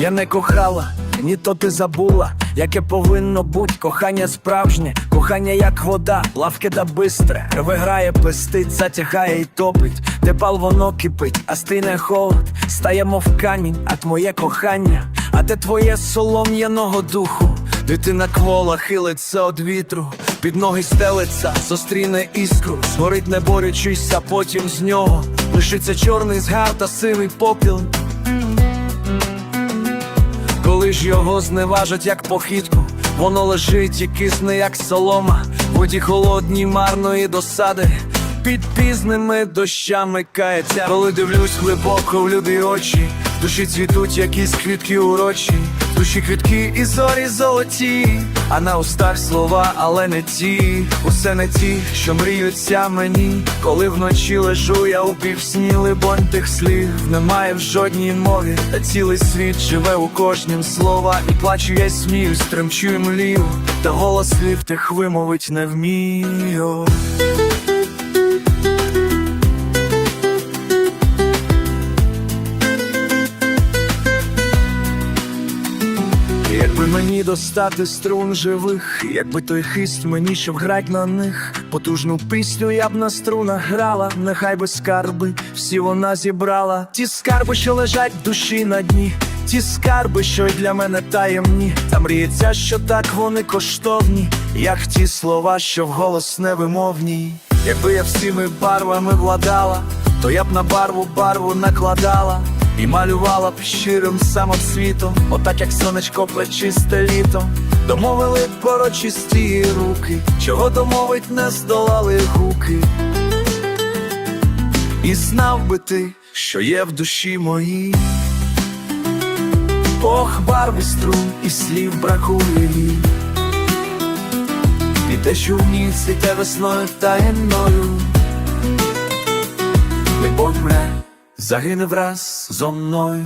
Я не кохала, ні то ти забула, яке повинно бути кохання справжнє, кохання як вода, лавке да бистре, виграє, пестить, затягає і топить, тепал воно кипить, а стине холод, стаємо в камінь, а твоє кохання, а те твоє солом'яного духу. Дитина квола хилиться од вітру, під ноги стелиться, зустріне іскру, згорить не борючись, а потім з нього лишиться чорний згар та сивий попіл. Коли ж його зневажать, як похитку, воно лежить і кисне, як солома, воді холодній марної досади, під пізними дощами кається, коли дивлюсь глибоко в люди очі, душі цвітуть якісь квітки урочі, душі квітки і зорі золоті, а на устах слова, але не ті, усе не ті, що мріються мені, коли вночі лежу, я у півсні, либонь тих слів немає в жодній мові, та цілий світ живе у кожнім слова, і плачу я сміюсь, тремчу і млію, та голос слів тих вимовить не вмію. Якби мені достати струн живих, якби той хист мені, щоб грать на них, потужну пісню я б на струнах грала, нехай би скарби, всі вона зібрала, ті скарби, що лежать в душі на дні, ті скарби, що й для мене таємні, та мріється, що так вони коштовні, як ті слова, що вголос невимовні. Якби я всіми барвами владала, то я б на барву барву накладала. І малювала б щирим самоцвітом, отак як сонечко плечисте літом, домовили б порочисті руки, чого домовить не здолали гуки. І знав би ти, що є в душі моїй. Ох, барви струн і слів бракує їй. І те, що в ній цвіте весною таємною. Любов мре, загине враз зо мною.